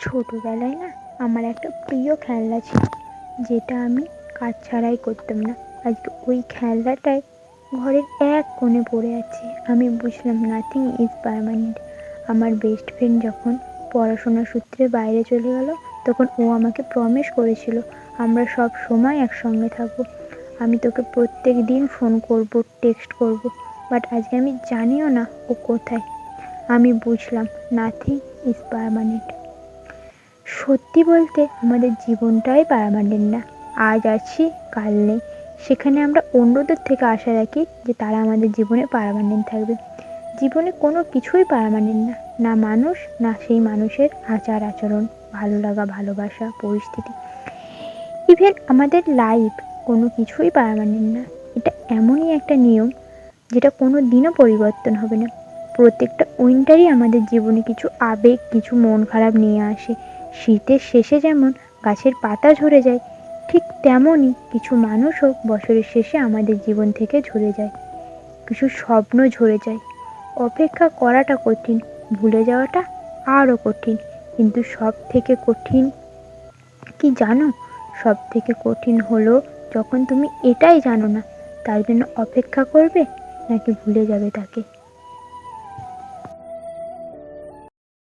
ছোটোবেলায় না আমার একটা প্রিয় খেলনা ছিল, যেটা আমি কাজ ছাড়াই করতাম না। আজকে ওই খেলনাটাই ঘরের এক কোণে পড়ে আছে। আমি বুঝলাম নাথিং ইজ পার্মানেন্ট আমার বেস্ট ফ্রেন্ড যখন পড়াশোনার সূত্রে বাইরে চলে গেল, তখন ও আমাকে প্রমিস করেছিল, আমরা সব সময় একসঙ্গে থাকব। আমি তোকে প্রত্যেক দিন ফোন করব টেক্সট করব। বাট আজকে আমি জানিও না ও কোথায়। আমি বুঝলাম নাথিং ইজ পার্মানেন্ট সত্যি বলতে আমাদের জীবনটাই পার্মানেন্ট না। আজ আছি, কাল নেই। সেখানে আমরা অন্যদের থেকে আশা রাখি যে তারা আমাদের জীবনে পার্মানেন্ট থাকবে। জীবনে কোনো কিছুই পার্মানেন্ট না। না মানুষ, না সেই মানুষের আচার আচরণ, ভালো লাগা, ভালোবাসা, পরিস্থিতি। ইভেন আমাদের লাইফ কোনো কিছুই পার্মানেন্ট না। এটা এমনই একটা নিয়ম যেটা কোনো দিনও পরিবর্তন হবে না। প্রত্যেকটা উইন্টারই আমাদের জীবনে কিছু আবেগ, কিছু মন খারাপ নিয়ে আসে। শীতের শেষে যেমন গাছের পাতা ঝরে যায়, ঠিক তেমনই কিছু মানুষও বছরের শেষে আমাদের জীবন থেকে ঝরে যায়। কিছু স্বপ্ন ঝরে যায়। অপেক্ষা করাটা কঠিন, ভুলে যাওয়াটা আরও কঠিন। কিন্তু সব থেকে কঠিন কি জানো? সব থেকে কঠিন হলো যখন তুমি এটাই জানো না, তার জন্য অপেক্ষা করবে নাকি ভুলে যাবে তাকে?